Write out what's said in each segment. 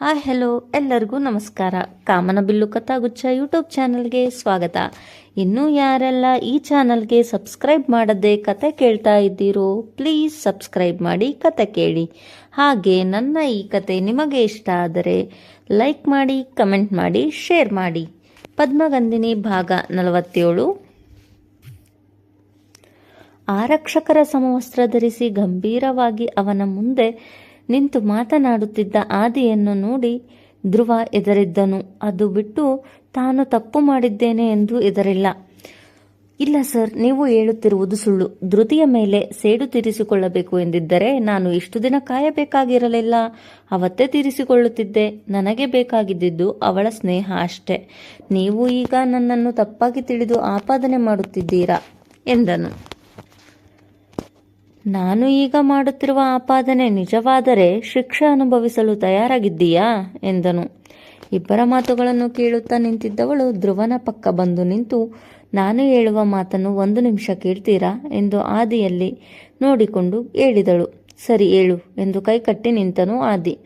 Hi, hello. ಎಲ್ಲರಿಗೂ ನಮಸ್ಕಾರ. ಕಾಮನಬಿಲ್ಲು ಕಥಾಗುಚ್ಛ YouTube ಚಾನಲ್ಗೆ ಸ್ವಾಗತ. ಇನ್ನೂ ಯಾರೆಲ್ಲ ಈ ಚಾನಲ್ಗೆ ಸಬ್ಸ್ಕ್ರೈಬ್ ಮಾಡದೆ ಕತೆ ಕೇಳ್ತಾ ಇದ್ದೀರೋ, ಪ್ಲೀಸ್ ಸಬ್ಸ್ಕ್ರೈಬ್ ಮಾಡಿ ಕತೆ ಕೇಳಿ. ಹಾಗೆ ನನ್ನ ಈ ಕತೆ ನಿಮಗೆ ಇಷ್ಟ ಆದರೆ ಲೈಕ್ ಮಾಡಿ, ಕಮೆಂಟ್ ಮಾಡಿ, ಶೇರ್ ಮಾಡಿ. ಪದ್ಮಗಂಧಿನಿ ಭಾಗ ನಲವತ್ತೇಳು. ಆರಕ್ಷಕರ ಸಮವಸ್ತ್ರ ಧರಿಸಿ ಗಂಭೀರವಾಗಿ ಅವನ ಮುಂದೆ ನಿಂತು ಮಾತನಾಡುತ್ತಿದ್ದ ಆದಿಯನ್ನು ನೋಡಿ ಧ್ರುವ ಎದರಿದ್ದನು ಅದು ಬಿಟ್ಟು ತಾನು ತಪ್ಪು ಮಾಡಿದ್ದೇನೆ ಎಂದು ಎದರಿಲ್ಲ ಇಲ್ಲ ಸರ್, ನೀವು ಹೇಳುತ್ತಿರುವುದು ಸುಳ್ಳು. ಧೃತಿಯ ಮೇಲೆ ಸೇಡು ತೀರಿಸಿಕೊಳ್ಳಬೇಕು ಎಂದಿದ್ದರೆ ನಾನು ಇಷ್ಟು ದಿನ ಕಾಯಬೇಕಾಗಿರಲಿಲ್ಲ. ಅವತ್ತೇ ತೀರಿಸಿಕೊಳ್ಳುತ್ತಿದ್ದೆ. ನನಗೆ ಬೇಕಾಗಿದ್ದಿದ್ದು ಅವಳ ಸ್ನೇಹ ಅಷ್ಟೆ. ನೀವು ಈಗ ನನ್ನನ್ನು ತಪ್ಪಾಗಿ ತಿಳಿದು ಆಪಾದನೆ ಮಾಡುತ್ತಿದ್ದೀರಾ? ಎಂದನು. ನಾನು ಈಗ ಮಾಡುತ್ತಿರುವ ಆಪಾದನೆ ನಿಜವಾದರೆ ಶಿಕ್ಷೆ ಅನುಭವಿಸಲು ತಯಾರಾಗಿದ್ದೀಯಾ? ಎಂದನು. ಇಬ್ಬರ ಮಾತುಗಳನ್ನು ಕೇಳುತ್ತಾ ನಿಂತಿದ್ದವಳು ಧ್ರುವನ ಪಕ್ಕ ಬಂದು ನಿಂತು, ನಾನು ಹೇಳುವ ಮಾತನ್ನು ಒಂದು ನಿಮಿಷ ಕೇಳ್ತೀರಾ? ಎಂದು ಆದಿಯಲ್ಲಿ ನೋಡಿಕೊಂಡು ಹೇಳಿದಳು. ಸರಿ ಹೇಳು ಎಂದು ಕೈಕಟ್ಟಿ ನಿಂತನು ಆದಿ.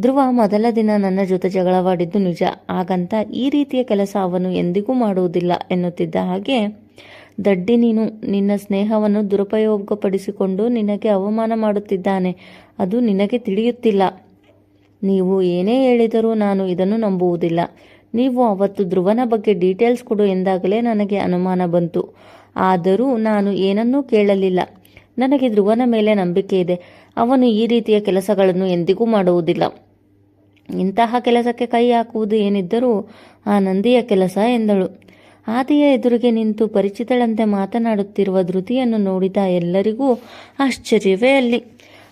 ಧ್ರುವ ಮೊದಲ ದಿನ ನನ್ನ ಜೊತೆ ಜಗಳವಾಡಿದ್ದು ನಿಜ. ಹಾಗಂತ ಈ ರೀತಿಯ ಕೆಲಸ ಅವನು ಎಂದಿಗೂ ಮಾಡುವುದಿಲ್ಲ ಎನ್ನುತ್ತಿದ್ದ ಹಾಗೆ ದಡ್ಡಿ ನೀನು, ನಿನ್ನ ಸ್ನೇಹವನ್ನು ದುರುಪಯೋಗಪಡಿಸಿಕೊಂಡು ನಿನಗೆ ಅವಮಾನ ಮಾಡುತ್ತಿದ್ದಾನೆ. ಅದು ನಿನಗೆ ತಿಳಿಯುತ್ತಿಲ್ಲ. ನೀವು ಏನೇ ಹೇಳಿದರೂ ನಾನು ಇದನ್ನು ನಂಬುವುದಿಲ್ಲ. ನೀವು ಅವತ್ತು ಧ್ರುವನ ಬಗ್ಗೆ ಡೀಟೇಲ್ಸ್ ಕೊಡು ಎಂದಾಗಲೇ ನನಗೆ ಅನುಮಾನ ಬಂತು. ಆದರೂ ನಾನು ಏನನ್ನೂ ಕೇಳಲಿಲ್ಲ. ನನಗೆ ಧ್ರುವನ ಮೇಲೆ ನಂಬಿಕೆ ಇದೆ. ಅವನು ಈ ರೀತಿಯ ಕೆಲಸಗಳನ್ನು ಎಂದಿಗೂ ಮಾಡುವುದಿಲ್ಲ. ಇಂತಹ ಕೆಲಸಕ್ಕೆ ಕೈ ಹಾಕುವುದು ಏನಿದ್ದರೂ ಆ ನಂದಿಯ ಕೆಲಸ ಎಂದಳು. ಆದಿಯ ಎದುರಿಗೆ ನಿಂತು ಪರಿಚಿತಳಂತೆ ಮಾತನಾಡುತ್ತಿರುವ ಧೃತಿಯನ್ನು ನೋಡಿದ ಎಲ್ಲರಿಗೂ ಆಶ್ಚರ್ಯವೇ ಅಲ್ಲಿ.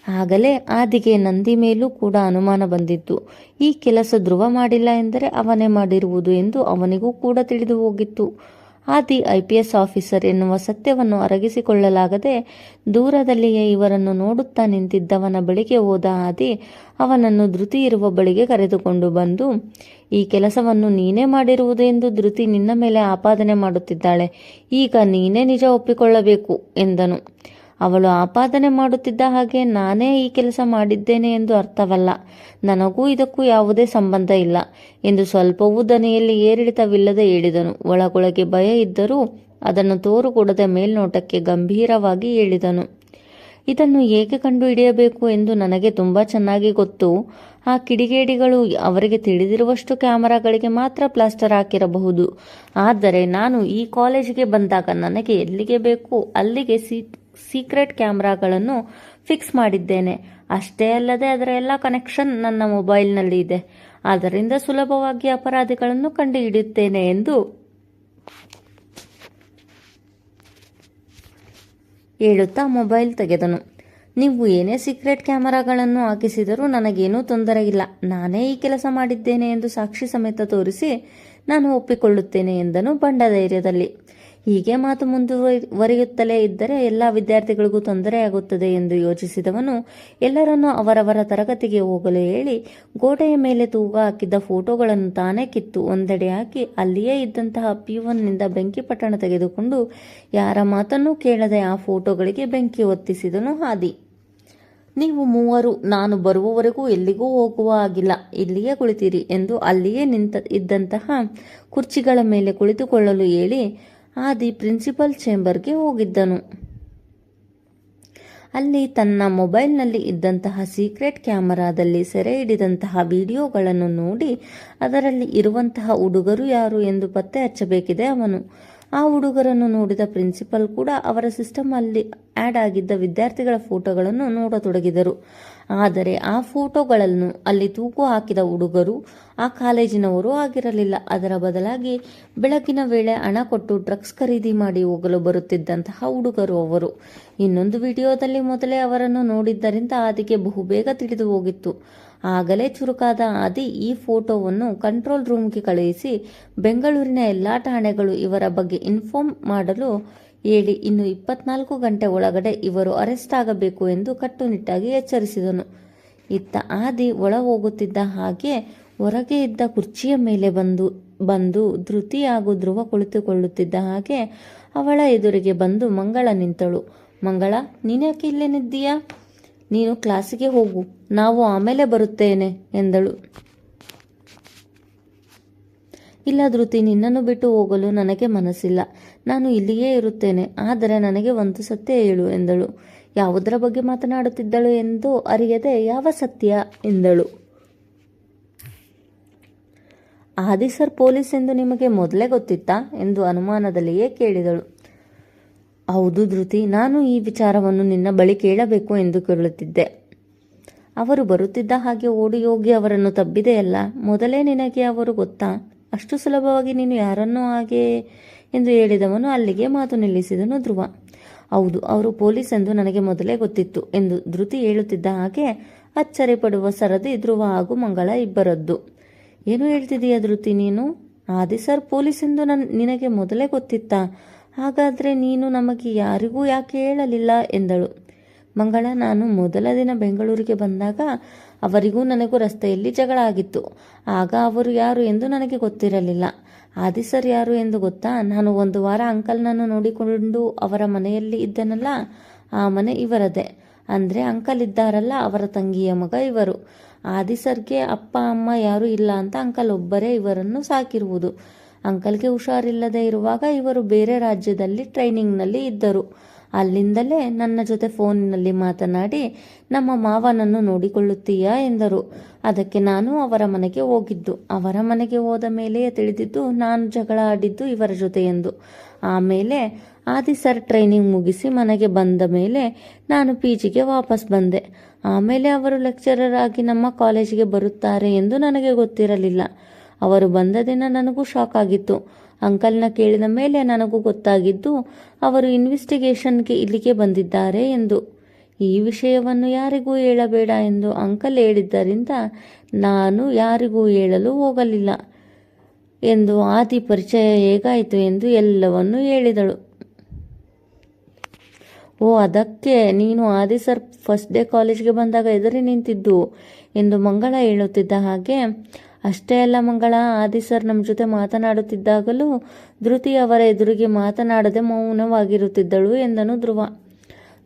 ಆಗಲೇ ಆದಿಗೆ ನಂದಿ ಮೇಲೂ ಕೂಡ ಅನುಮಾನ ಬಂದಿತ್ತು. ಈ ಕೆಲಸ ಧ್ರುವ ಮಾಡಿಲ್ಲ ಎಂದರೆ ಅವನೇ ಮಾಡಿರುವುದು ಎಂದು ಅವನಿಗೂ ಕೂಡ ತಿಳಿದು ಹೋಗಿತ್ತು. ಆದಿ ಐ ಪಿ ಎಸ್ ಆಫೀಸರ್ ಎನ್ನುವ ಸತ್ಯವನ್ನು ಅರಗಿಸಿಕೊಳ್ಳಲಾಗದೆ ದೂರದಲ್ಲಿಯೇ ಇವರನ್ನು ನೋಡುತ್ತಾ ನಿಂತಿದ್ದವನ ಬಳಿಗೆ ಹೋದ ಆದಿ ಅವನನ್ನು ಧೃತಿ ಇರುವ ಬಳಿಗೆ ಕರೆದುಕೊಂಡು ಬಂದು, ಈ ಕೆಲಸವನ್ನು ನೀನೇ ಮಾಡಿರುವುದು ಎಂದು ಧೃತಿ ನಿನ್ನ ಮೇಲೆ ಆಪಾದನೆ ಮಾಡುತ್ತಿದ್ದಾಳೆ. ಈಗ ನೀನೇ ನಿಜ ಒಪ್ಪಿಕೊಳ್ಳಬೇಕು, ಎಂದನು. ಅವಳು ಆಪಾದನೆ ಮಾಡುತ್ತಿದ್ದ ಹಾಗೆ ನಾನೇ ಈ ಕೆಲಸ ಮಾಡಿದ್ದೇನೆ ಎಂದು ಅರ್ಥವಲ್ಲ. ನನಗೂ ಇದಕ್ಕೂ ಯಾವುದೇ ಸಂಬಂಧ ಇಲ್ಲ ಎಂದು ಸ್ವಲ್ಪವೂ ದನಿಯಲ್ಲಿ ಏರಿಳಿತವಿಲ್ಲದೆ ಹೇಳಿದನು. ಒಳಗೊಳಗೆ ಭಯ ಇದ್ದರೂ ಅದನ್ನು ತೋರುಗೊಡದ ಮೇಲ್ನೋಟಕ್ಕೆ ಗಂಭೀರವಾಗಿ ಹೇಳಿದನು. ಇದನ್ನು ಏಕೆ ಕಂಡುಹಿಡಿಯಬೇಕು ಎಂದು ನನಗೆ ತುಂಬ ಚೆನ್ನಾಗಿ ಗೊತ್ತು. ಆ ಕಿಡಿಗೇಡಿಗಳು ಅವರಿಗೆ ತಿಳಿದಿರುವಷ್ಟು ಕ್ಯಾಮರಾಗಳಿಗೆ ಮಾತ್ರ ಪ್ಲಾಸ್ಟರ್ ಹಾಕಿರಬಹುದು. ಆದರೆ ನಾನು ಈ ಕಾಲೇಜಿಗೆ ಬಂದಾಗ ನನಗೆ ಎಲ್ಲಿಗೆ ಬೇಕು, ಅಲ್ಲಿಗೆ ಸೀ ಸೀಕ್ರೆಟ್ ಕ್ಯಾಮ್ರಾಗಳನ್ನು ಫಿಕ್ಸ್ ಮಾಡಿದ್ದೇನೆ. ಅಷ್ಟೇ ಅಲ್ಲದೆ ಅದರ ಎಲ್ಲ ಕನೆಕ್ಷನ್ ನನ್ನ ಮೊಬೈಲ್ನಲ್ಲಿ ಇದೆ. ಅದರಿಂದ ಸುಲಭವಾಗಿ ಅಪರಾಧಿಗಳನ್ನು ಕಂಡುಹಿಡಿಯುತ್ತೇನೆ ಎಂದು ಹೇಳುತ್ತಾ ಮೊಬೈಲ್ ತೆಗೆದನು. ನೀವು ಏನೇ ಸೀಕ್ರೆಟ್ ಕ್ಯಾಮರಾಗಳನ್ನು ಹಾಕಿಸಿದರೂ ನನಗೇನೂ ತೊಂದರೆ ಇಲ್ಲ. ನಾನೇ ಈ ಕೆಲಸ ಮಾಡಿದ್ದೇನೆ ಎಂದು ಸಾಕ್ಷಿ ಸಮೇತ ತೋರಿಸಿ ನಾನು ಒಪ್ಪಿಕೊಳ್ಳುತ್ತೇನೆ ಎಂದನು ಬಂಡ ಧೈರ್ಯದಲ್ಲಿ ಹೀಗೆ ಮಾತು ಮುಂದುವರಿಯುತ್ತಲೇ ಇದ್ದರೆ ಎಲ್ಲ ವಿದ್ಯಾರ್ಥಿಗಳಿಗೂ ತೊಂದರೆಯಾಗುತ್ತದೆ ಎಂದು ಯೋಚಿಸಿದವನು ಎಲ್ಲರನ್ನೂ ಅವರವರ ತರಗತಿಗೆ ಹೋಗಲು ಹೇಳಿ ಗೋಡೆಯ ಮೇಲೆ ತೂಗ ಹಾಕಿದ್ದ ಫೋಟೋಗಳನ್ನು ತಾನೇ ಕಿತ್ತು ಒಂದೆಡೆ ಹಾಕಿ ಅಲ್ಲಿಯೇ ಇದ್ದಂತಹ ಪಿಯುವನ್ನಿಂದ ಬೆಂಕಿ ಪಟ್ಟಣ ತೆಗೆದುಕೊಂಡು ಯಾರ ಮಾತನ್ನೂ ಕೇಳದೆ ಆ ಫೋಟೋಗಳಿಗೆ ಬೆಂಕಿ ಒತ್ತಿಸಿದನು ಹಾದಿ. ನೀವು ಮೂವರು, ನಾನು ಬರುವವರೆಗೂ ಎಲ್ಲಿಗೂ ಹೋಗುವ ಆಗಿಲ್ಲ ಇಲ್ಲಿಯೇ ಕುಳಿತಿರಿ ಎಂದು ಅಲ್ಲಿಯೇ ನಿಂತ ಇದ್ದಂತಹ ಕುರ್ಚಿಗಳ ಮೇಲೆ ಕುಳಿತುಕೊಳ್ಳಲು ಹೇಳಿ ಆದಿ ಪ್ರಿನ್ಸಿಪಲ್ ಚೇಂಬರ್ಗೆ ಹೋಗಿದ್ದನು. ಅಲ್ಲಿ ತನ್ನ ಮೊಬೈಲ್ನಲ್ಲಿ ಇದ್ದಂತಹ ಸೀಕ್ರೆಟ್ ಕ್ಯಾಮರಾದಲ್ಲಿ ಸೆರೆ ಹಿಡಿದಂತಹ ವಿಡಿಯೋಗಳನ್ನು ನೋಡಿ ಅದರಲ್ಲಿ ಇರುವಂತಹ ಹುಡುಗರು ಯಾರು ಎಂದು ಪತ್ತೆ ಹಚ್ಚಬೇಕಿದೆ ಅವನು. ಆ ಹುಡುಗರನ್ನು ನೋಡಿದ ಪ್ರಿನ್ಸಿಪಲ್ ಕೂಡ ಅವರ ಸಿಸ್ಟಮ್ ಅಲ್ಲಿ ಆ್ಯಡ್ ಆಗಿದ್ದ ವಿದ್ಯಾರ್ಥಿಗಳ ಫೋಟೋಗಳನ್ನು ನೋಡತೊಡಗಿದರು. ಆದರೆ ಆ ಫೋಟೋಗಳನ್ನು ಅಲ್ಲಿ ತೂಕು ಹಾಕಿದ ಹುಡುಗರು ಆ ಕಾಲೇಜಿನವರು ಆಗಿರಲಿಲ್ಲ. ಅದರ ಬದಲಾಗಿ ಬೆಳಕಿನ ವೇಳೆ ಹಣ ಕೊಟ್ಟು ಡ್ರಗ್ಸ್ ಖರೀದಿ ಮಾಡಿ ಹೋಗಲು ಬರುತ್ತಿದ್ದಂತಹ ಹುಡುಗರು ಅವರು. ಇನ್ನೊಂದು ವಿಡಿಯೋದಲ್ಲಿ ಮೊದಲೇ ಅವರನ್ನು ನೋಡಿದ್ದರಿಂದ ಅದಕ್ಕೆ ಬಹುಬೇಗ ತಿಳಿದು ಹೋಗಿತ್ತು. ಆಗಲೇ ಚುರುಕಾದ ಆದಿ ಈ ಫೋಟೋವನ್ನು ಕಂಟ್ರೋಲ್ ರೂಮ್ಗೆ ಕಳುಹಿಸಿ ಬೆಂಗಳೂರಿನ ಎಲ್ಲ ಠಾಣೆಗಳು ಇವರ ಬಗ್ಗೆ ಇನ್ಫಾರ್ಮ್ ಮಾಡಲು ಹೇಳಿ ಇನ್ನು ಇಪ್ಪತ್ನಾಲ್ಕು ಗಂಟೆ ಒಳಗಡೆ ಇವರು ಅರೆಸ್ಟ್ ಆಗಬೇಕು ಎಂದು ಕಟ್ಟುನಿಟ್ಟಾಗಿ ಎಚ್ಚರಿಸಿದನು. ಇತ್ತ ಆದಿ ಒಳ ಹೋಗುತ್ತಿದ್ದ ಹಾಗೆ ಹೊರಗೆ ಇದ್ದ ಕುರ್ಚಿಯ ಮೇಲೆ ಬಂದು ಬಂದು ಧೃತಿ ಹಾಗೂ ಧ್ರುವ ಕುಳಿತುಕೊಳ್ಳುತ್ತಿದ್ದ ಹಾಗೆ ಅವಳ ಎದುರಿಗೆ ಬಂದು ಮಂಗಳ ನಿಂತಳು. ಮಂಗಳ, ನೀನ್ಯಾಕೆ ಇಲ್ಲೇನಿದ್ದೀಯಾ ನೀನು ಕ್ಲಾಸಿಗೆ ಹೋಗು, ನಾವು ಆಮೇಲೆ ಬರುತ್ತೇನೆ, ಎಂದಳು. ಇಲ್ಲ ಧೃತಿ, ನಿನ್ನನ್ನು ಬಿಟ್ಟು ಹೋಗಲು ನನಗೆ ಮನಸ್ಸಿಲ್ಲ. ನಾನು ಇಲ್ಲಿಯೇ ಇರುತ್ತೇನೆ, ಆದರೆ ನನಗೆ ಒಂದು ಸತ್ಯ ಹೇಳು, ಎಂದಳು. ಯಾವುದರ ಬಗ್ಗೆ ಮಾತನಾಡುತ್ತಿದ್ದಳು ಎಂದು ಅರಿಯದೆ, ಯಾವ ಸತ್ಯ, ಎಂದಳು. ಆದಿ ಸರ್ ಪೊಲೀಸ್ ಎಂದು ನಿಮಗೆ ಮೊದಲೇ ಗೊತ್ತಿತ್ತಾ, ಎಂದು ಅನುಮಾನದಲ್ಲಿಯೇ ಕೇಳಿದಳು. ಹೌದು ಧೃತಿ, ನಾನು ಈ ವಿಚಾರವನ್ನು ನಿನ್ನ ಬಳಿ ಕೇಳಬೇಕು ಎಂದು ಕೇಳುತ್ತಿದ್ದೆ. ಅವರು ಬರುತ್ತಿದ್ದ ಹಾಗೆ ಓಡಿ ಹೋಗಿ ಅವರನ್ನು ತಬ್ಬಿದೆಯಲ್ಲ ಮೊದಲೇ ನಿನಗೆ ಅವರು ಗೊತ್ತಾ? ಅಷ್ಟು ಸುಲಭವಾಗಿ ನೀನು ಯಾರನ್ನು ಹಾಗೆ ಎಂದು ಹೇಳಿದವನು ಅಲ್ಲಿಗೆ ಮಾತು ನಿಲ್ಲಿಸಿದನು ಧ್ರುವ. ಹೌದು, ಅವರು ಪೊಲೀಸ್ ಎಂದು ನನಗೆ ಮೊದಲೇ ಗೊತ್ತಿತ್ತು ಎಂದು ಧೃತಿ ಹೇಳುತ್ತಿದ್ದ ಹಾಗೆ ಅಚ್ಚರಿ ಪಡುವ ಸರದಿ ಧ್ರುವ ಹಾಗೂ ಮಂಗಳ ಇಬ್ಬರದ್ದು. ಏನು ಹೇಳ್ತಿದೀಯ ಧೃತಿ ನೀನು? ಆದಿ ಸರ್, ಪೊಲೀಸ್ ಎಂದು ನನ್, ನಿನಗೆ ಮೊದಲೇ ಗೊತ್ತಿತ್ತಾ? ಹಾಗಾದರೆ ನೀನು ನಮಗೆ ಯಾರಿಗೂ ಯಾಕೆ ಹೇಳಲಿಲ್ಲ? ಎಂದಳು. ಮಂಗಳ, ನಾನು ಮೊದಲ ದಿನ ಬೆಂಗಳೂರಿಗೆ ಬಂದಾಗ ಅವರಿಗೂ ನನಗೂ ರಸ್ತೆಯಲ್ಲಿ ಜಗಳ ಆಗಿತ್ತು. ಆಗ ಅವರು ಯಾರು ಎಂದು ನನಗೆ ಗೊತ್ತಿರಲಿಲ್ಲ. ಆದಿ ಸರ್ ಯಾರು ಎಂದು ಗೊತ್ತಾ? ನಾನು ಒಂದು ವಾರ ಅಂಕಲ್ನನ್ನು ನೋಡಿಕೊಂಡು ಅವರ ಮನೆಯಲ್ಲಿ ಇದ್ದನಲ್ಲ? ಆ ಮನೆ ಇವರದೇ. ಅಂದರೆ ಅಂಕಲ್ ಇದ್ದಾರಲ್ಲ, ಅವರ ತಂಗಿಯ ಮಗ ಇವರು. ಆದಿ ಸರ್ಗೆ ಅಪ್ಪ, ಅಮ್ಮ ಯಾರೂ ಇಲ್ಲ ಅಂತ ಅಂಕಲ್ ಒಬ್ಬರೇ ಇವರನ್ನು ಸಾಕಿರುವುದು. ಅಂಕಲ್ಗೆ ಹುಷಾರಿಲ್ಲದೆ ಇರುವಾಗ ಇವರು ಬೇರೆ ರಾಜ್ಯದಲ್ಲಿ ಟ್ರೈನಿಂಗ್ನಲ್ಲಿ ಇದ್ದರು. ಅಲ್ಲಿಂದಲೇ ನನ್ನ ಜೊತೆ ಫೋನಿನಲ್ಲಿ ಮಾತನಾಡಿ, ನಮ್ಮ ಮಾವನನ್ನು ನೋಡಿಕೊಳ್ಳುತ್ತೀಯಾ? ಎಂದರು. ಅದಕ್ಕೆ ನಾನು ಅವರ ಮನೆಗೆ ಹೋಗಿದ್ದು. ಅವರ ಮನೆಗೆ ಹೋದ ಮೇಲೆಯೇ ತಿಳಿದಿದ್ದು, ನಾನು ಜಗಳ ಆಡಿದ್ದು ಇವರ ಜೊತೆ ಎಂದು ಆಮೇಲೆ, ಆದಿ ಸರ್, ಟ್ರೈನಿಂಗ್ ಮುಗಿಸಿ ಮನೆಗೆ ಬಂದ ಮೇಲೆ ನಾನು ಪಿ ಜಿಗೆ ವಾಪಸ್ ಬಂದೆ. ಆಮೇಲೆ ಅವರು ಲೆಕ್ಚರರ್ ಆಗಿ ನಮ್ಮ ಕಾಲೇಜಿಗೆ ಬರುತ್ತಾರೆ ಎಂದು ನನಗೆ ಗೊತ್ತಿರಲಿಲ್ಲ. ಅವರು ಬಂದ ದಿನ ನನಗೂ ಶಾಕ್ ಆಗಿತ್ತು. ಅಂಕಲ್ನ ಕೇಳಿದ ಮೇಲೆ ನನಗೂ ಗೊತ್ತಾಗಿದ್ದು, ಅವರು ಇನ್ವೆಸ್ಟಿಗೇಷನ್ಗೆ ಇಲ್ಲಿಗೆ ಬಂದಿದ್ದಾರೆ ಎಂದು. ಈ ವಿಷಯವನ್ನು ಯಾರಿಗೂ ಹೇಳಬೇಡ ಎಂದು ಅಂಕಲ್ ಹೇಳಿದ್ದರಿಂದ ನಾನು ಯಾರಿಗೂ ಹೇಳಲು ಹೋಗಲಿಲ್ಲ ಎಂದು ಆದಿ ಪರಿಚಯ ಹೇಗಾಯಿತು ಎಂದು ಎಲ್ಲವನ್ನೂ ಹೇಳಿದಳು. ಓ, ಅದಕ್ಕೆ ನೀನು ಆದಿ ಸರ್ ಫಸ್ಟ್ ಡೇ ಕಾಲೇಜ್ಗೆ ಬಂದಾಗ ಎದುರಿ ನಿಂತಿದ್ದು ಎಂದು ಮಂಗಳ ಹೇಳುತ್ತಿದ್ದ ಹಾಗೆ ಅಷ್ಟೇ ಅಲ್ಲ ಮಂಗಳ ಆದಿ ಸರ್ ನಮ್ಮ ಜೊತೆ ಮಾತನಾಡುತ್ತಿದ್ದಾಗಲೂ ಧೃತಿ ಅವರ ಎದುರಿಗೆ ಮಾತನಾಡದೆ ಮೌನವಾಗಿರುತ್ತಿದ್ದಳು ಎಂದನು ಧ್ರುವ.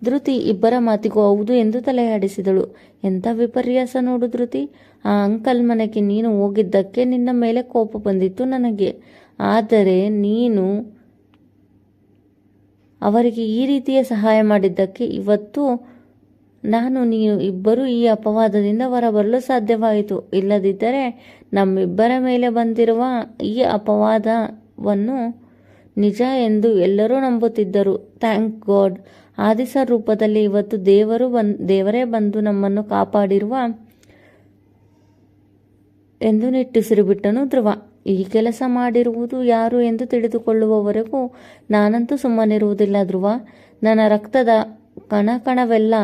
ಧೃತಿ, ಇಬ್ಬರ ಮಾತಿಗೂ ಹೌದು ಎಂದು ತಲೆಯಾಡಿಸಿದಳು. ಎಂಥ ವಿಪರ್ಯಾಸ ನೋಡು ಧೃತಿ. ಆ ಅಂಕಲ್ ಮನೆಗೆ ನೀನು ಹೋಗಿದ್ದಕ್ಕೆ ನಿನ್ನ ಮೇಲೆ ಕೋಪ ಬಂದಿತ್ತು ನನಗೆ. ಆದರೆ ನೀನು ಅವರಿಗೆ ಈ ರೀತಿಯ ಸಹಾಯ ಮಾಡಿದ್ದಕ್ಕೆ ಇವತ್ತು ನಾನು ನೀವು ಇಬ್ಬರೂ ಈ ಅಪವಾದದಿಂದ ಹೊರಬರಲು ಸಾಧ್ಯವಾಯಿತು. ಇಲ್ಲದಿದ್ದರೆ ನಮ್ಮಿಬ್ಬರ ಮೇಲೆ ಬಂದಿರುವ ಈ ಅಪವಾದವನ್ನು ನಿಜ ಎಂದು ಎಲ್ಲರೂ ನಂಬುತ್ತಿದ್ದರು. Thank god. ಆದಿಸ ರೂಪದಲ್ಲಿ ಇವತ್ತು ದೇವರು ಬನ್ ದೇವರೇ ಬಂದು ನಮ್ಮನ್ನು ಕಾಪಾಡಿರುವ ಎಂದು ನಿಟ್ಟುಸಿರು ಬಿಟ್ಟನು ಧ್ರುವ. ಈ ಕೆಲಸ ಮಾಡಿರುವುದು ಯಾರು ಎಂದು ತಿಳಿದುಕೊಳ್ಳುವವರೆಗೂ ನಾನಂತೂ ಸುಮ್ಮನಿರುವುದಿಲ್ಲ ಧ್ರುವ. ನನ್ನ ರಕ್ತದ ಕಣಕಣವೆಲ್ಲ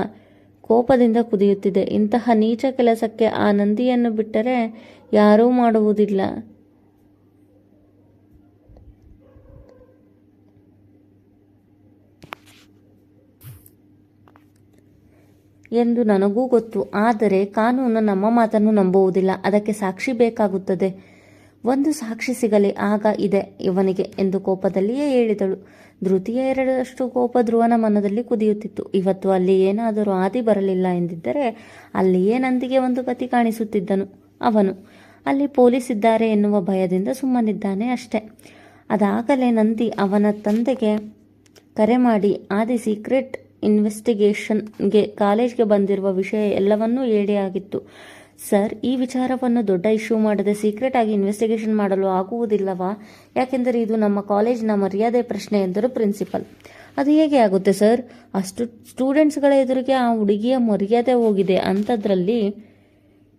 ಕೋಪದಿಂದ ಕುದಿಯುತ್ತಿದೆ. ಇಂತಹ ನೀಚ ಕೆಲಸಕ್ಕೆ ಆ ನಂದಿಯನ್ನು ಬಿಟ್ಟರೆ ಯಾರೂ ಮಾಡುವುದಿಲ್ಲ. ಎಂದು ನನಗೂ ಗೊತ್ತು. ಆದರೆ ಕಾನೂನು ನಮ್ಮ ಮಾತನ್ನು ನಂಬುವುದಿಲ್ಲ. ಅದಕ್ಕೆ ಸಾಕ್ಷಿ ಬೇಕಾಗುತ್ತದೆ. ಒಂದು ಸಾಕ್ಷಿ ಸಿಗಲಿ, ಆಗ ಇದೆ ಇವನಿಗೆ ಎಂದು ಕೋಪದಲ್ಲಿಯೇ ಹೇಳಿದಳು. ಧೃತಿಯ ಎರಡರಷ್ಟು ಕೋಪ ಧ್ರುವನ ಮನದಲ್ಲಿ ಕುದಿಯುತ್ತಿತ್ತು. ಇವತ್ತು ಅಲ್ಲಿ ಏನಾದರೂ ಆದಿ ಬರಲಿಲ್ಲ ಎಂದಿದ್ದರೆ ಅಲ್ಲಿಯೇ ನಂದಿಗೆ ಒಂದು ಗತಿ ಕಾಣಿಸುತ್ತಿದ್ದನು, ಅವನು. ಅಲ್ಲಿ ಪೊಲೀಸ್ ಇದ್ದಾರೆ ಎನ್ನುವ ಭಯದಿಂದ ಸುಮ್ಮನಿದ್ದಾನೆ ಅಷ್ಟೆ. ಅದಾಗಲೇ ನಂದಿ ಅವನ ತಂದೆಗೆ ಕರೆ ಮಾಡಿ, ಆದಿ ಸೀಕ್ರೆಟ್ ಇನ್ವೆಸ್ಟಿಗೇಷನ್ಗೆ ಕಾಲೇಜ್ಗೆ ಬಂದಿರುವ ವಿಷಯ ಎಲ್ಲವನ್ನೂ ಆಗಿತ್ತು. ಸರ್, ಈ ವಿಚಾರವನ್ನು ದೊಡ್ಡ ಇಶ್ಯೂ ಮಾಡದೆ ಸೀಕ್ರೆಟ್ ಆಗಿ ಇನ್ವೆಸ್ಟಿಗೇಷನ್ ಮಾಡಲು ಆಗುವುದಿಲ್ಲವಾ? ಯಾಕೆಂದರೆ ಇದು ನಮ್ಮ ಕಾಲೇಜಿನ ಮರ್ಯಾದೆ ಪ್ರಶ್ನೆ ಎಂದರು ಪ್ರಿನ್ಸಿಪಲ್. ಅದು ಹೇಗೆ ಆಗುತ್ತೆ ಸರ್? ಅಷ್ಟು ಸ್ಟೂಡೆಂಟ್ಸ್ಗಳ ಎದುರಿಗೆ ಆ ಹುಡುಗಿಯ ಮರ್ಯಾದೆ ಹೋಗಿದೆ ಅಂಥದ್ರಲ್ಲಿ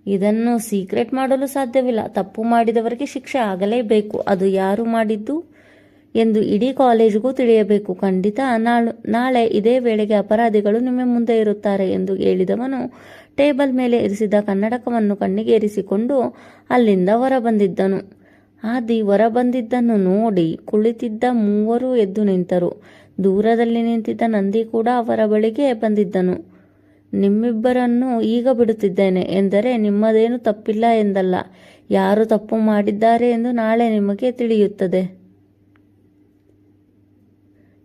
ಇದನ್ನು ಸೀಕ್ರೆಟ್ ಮಾಡಲು ಸಾಧ್ಯವಿಲ್ಲ. ತಪ್ಪು ಮಾಡಿದವರಿಗೆ ಶಿಕ್ಷೆ ಆಗಲೇಬೇಕು. ಅದು ಯಾರು ಮಾಡಿದ್ದು ಎಂದು ಇಡೀ ಕಾಲೇಜಿಗೂ ತಿಳಿಯಬೇಕು. ಖಂಡಿತ ನಾಳು, ನಾಳೆ ಇದೇ ವೇಳೆಗೆ ಅಪರಾಧಿಗಳು ನಿಮ್ಮ ಮುಂದೆ ಇರುತ್ತಾರೆ ಎಂದು ಹೇಳಿದವನು ಟೇಬಲ್ ಮೇಲೆ ಇರಿಸಿದ ಕನ್ನಡಕವನ್ನು ಕಣ್ಣಿಗೆ ಇರಿಸಿಕೊಂಡು ಅಲ್ಲಿಂದ ಹೊರಬಂದಿದ್ದನು. ಆದಿ ಹೊರಬಂದಿದ್ದನ್ನು ನೋಡಿ ಕುಳಿತಿದ್ದ ಮೂವರು ಎದ್ದು ನಿಂತರು. ದೂರದಲ್ಲಿ ನಿಂತಿದ್ದ ನಂದಿ ಕೂಡ ಅವರ ಬಳಿಗೆ ಬಂದಿದ್ದನು. ನಿಮ್ಮಿಬ್ಬರನ್ನು ಈಗ ಬಿಡುತ್ತಿದ್ದೇನೆ ಎಂದರೆ ನಿಮ್ಮದೇನು ತಪ್ಪಿಲ್ಲ ಎಂದಲ್ಲ. ಯಾರು ತಪ್ಪು ಮಾಡಿದ್ದಾರೆ ಎಂದು ನಾಳೆ ನಿಮಗೆ ತಿಳಿಯುತ್ತದೆ.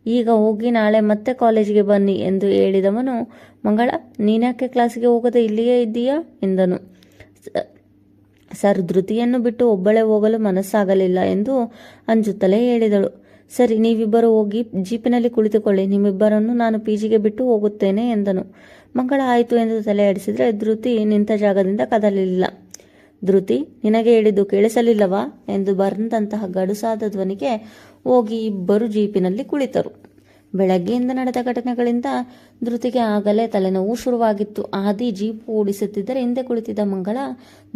ಈಗ ಹೋಗಿ ನಾಳೆ ಮತ್ತೆ ಕಾಲೇಜಿಗೆ ಬನ್ನಿ ಎಂದು ಹೇಳಿದವನು, ಮಂಗಳ ನೀನ್ಯಾಕೆ ಕ್ಲಾಸಿಗೆ ಹೋಗದೆ ಇಲ್ಲಿಯೇ ಇದ್ದೀಯಾ? ಎಂದನು. ಸರ್, ಧೃತಿಯನ್ನು ಬಿಟ್ಟು ಒಬ್ಬಳೇ ಹೋಗಲು ಮನಸ್ಸಾಗಲಿಲ್ಲ ಎಂದು ಅಂಜುತ್ತಲೇ ಹೇಳಿದಳು. ಸರಿ, ನೀವಿಬ್ಬರು ಹೋಗಿ ಜೀಪಿನಲ್ಲಿ ಕುಳಿತುಕೊಳ್ಳಿ. ನಿಮ್ಮಿಬ್ಬರನ್ನು ನಾನು ಪಿ ಜಿಗೆ ಬಿಟ್ಟು ಹೋಗುತ್ತೇನೆ ಎಂದನು. ಮಂಗಳ, ಆಯಿತು ಎಂದು ತಲೆ ಆಡಿಸಿದರೆ ಧೃತಿ ನಿಂತ ಜಾಗದಿಂದ ಕದಲಿಲ್ಲ. ಧೃತಿ, ನಿನಗೆ ಹೇಳಿದ್ದು ಕೇಳಿಸಲಿಲ್ಲವಾ? ಎಂದು ಬರೆದಂತಹ ಗಡುಸಾದ ಧ್ವನಿಗೆ ಹೋಗಿ ಇಬ್ಬರು ಜೀಪಿನಲ್ಲಿ ಕುಳಿತರು. ಬೆಳಗ್ಗೆಯಿಂದ ನಡೆದ ಘಟನೆಗಳಿಂದ ಧೃತಿಗೆ ಆಗಲೇ ತಲೆನೋವು ಶುರುವಾಗಿತ್ತು. ಆದಿ ಜೀಪು ಓಡಿಸುತ್ತಿದ್ದರೆ ಹಿಂದೆ ಕುಳಿತಿದ್ದ ಮಂಗಳ,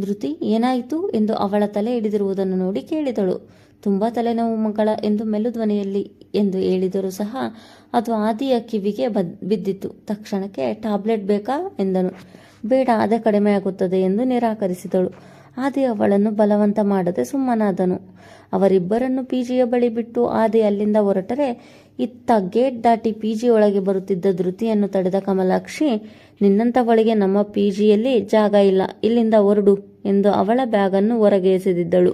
ಧೃತಿ, ಏನಾಯಿತು? ಎಂದು ಅವಳ ತಲೆ ಹಿಡಿದಿರುವುದನ್ನು ನೋಡಿ ಕೇಳಿದಳು. ತುಂಬಾ ತಲೆನೋವು ಮಂಗಳ ಎಂದು ಮೆಲುಧ್ವನಿಯಲ್ಲಿ ಎಂದು ಹೇಳಿದರೂ ಸಹ ಅದು ಆದಿಯ ಕಿವಿಗೆ ಬದ್, ಬಿದ್ದಿತ್ತು. ತಕ್ಷಣಕ್ಕೆ ಟ್ಯಾಬ್ಲೆಟ್ ಬೇಕಾ? ಎಂದನು. ಬೇಡ, ಅದೇ ಕಡಿಮೆಯಾಗುತ್ತದೆ ಎಂದು ನಿರಾಕರಿಸಿದಳು. ಆದಿ ಅವಳನ್ನು ಬಲವಂತ ಮಾಡದೆ ಸುಮ್ಮನಾದನು. ಅವರಿಬ್ಬರನ್ನು ಪಿಜಿಯ ಬಳಿ ಬಿಟ್ಟು ಆದಿ ಅಲ್ಲಿಂದ ಹೊರಟರೆ, ಇತ್ತ ಗೇಟ್ ದಾಟಿ ಪಿಜಿ ಒಳಗೆ ಬರುತ್ತಿದ್ದ ಧೃತಿಯನ್ನು ತಡೆದ ಕಮಲಾಕ್ಷಿ ನಿನ್ನಂಥವಳಿಗೆ ನಮ್ಮ ಪಿಜಿಯಲ್ಲಿ ಜಾಗ ಇಲ್ಲ, ಇಲ್ಲಿಂದ ಹೊರಡು ಎಂದು ಅವಳ ಬ್ಯಾಗನ್ನು ಹೊರಗೆ ಎಸೆದಿದ್ದಳು.